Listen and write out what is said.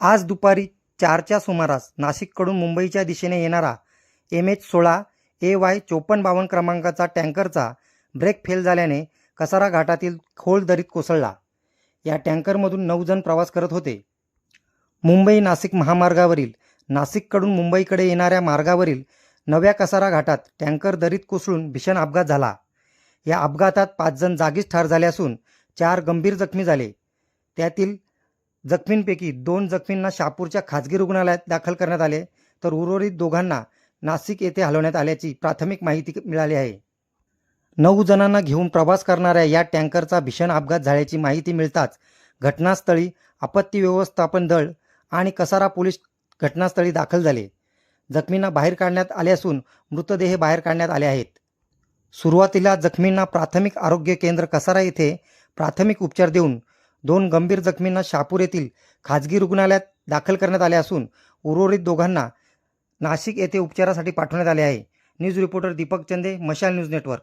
आज दुपारी चारच्या सुमारास नाशिककडून मुंबईच्या दिशेने येणारा एम एच सोळा ए वाय चोपन्न बावन्न क्रमांकाचा टँकरचा ब्रेक फेल झाल्याने कसारा घाटातील खोल दरीत कोसळला. या टँकरमधून नऊ जण प्रवास करत होते. मुंबई नाशिक महामार्गावरील नाशिककडून मुंबईकडे येणाऱ्या मार्गावरील नव्या कसारा घाटात टँकर दरीत कोसळून भीषण अपघात झाला. या अपघातात पाच जण जागीच ठार झाले असून चार गंभीर जखमी झाले. त्यातील जखमींपैकी दोन जखमींना शहापूरच्या खाजगी रुग्णालयात दाखल करण्यात आले तर उर्वरित दोघांना नाशिक येथे हलवण्यात आल्याची प्राथमिक माहिती मिळाली आहे. नऊ जणांना घेऊन प्रवास करणाऱ्या या टँकरचा भीषण अपघात झाल्याची माहिती मिळताच घटनास्थळी आपत्ती व्यवस्थापन दळ आणि कसारा पोलीस घटनास्थळी दाखल झाले. जखमींना बाहेर काढण्यात आले असून मृतदेह बाहेर काढण्यात आले आहेत. सुरुवातीला जखमींना प्राथमिक आरोग्य केंद्र कसारा येथे प्राथमिक उपचार देऊन दोन गंभीर जखमींना शहापूर येथील खाजगी रुग्णालयात दाखल करण्यात आले असून उर्वरित दोघांना नाशिक येथे उपचारासाठी पाठवण्यात आले आहे. न्यूज रिपोर्टर दीपक चंदे मशाल न्यूज नेटवर्क.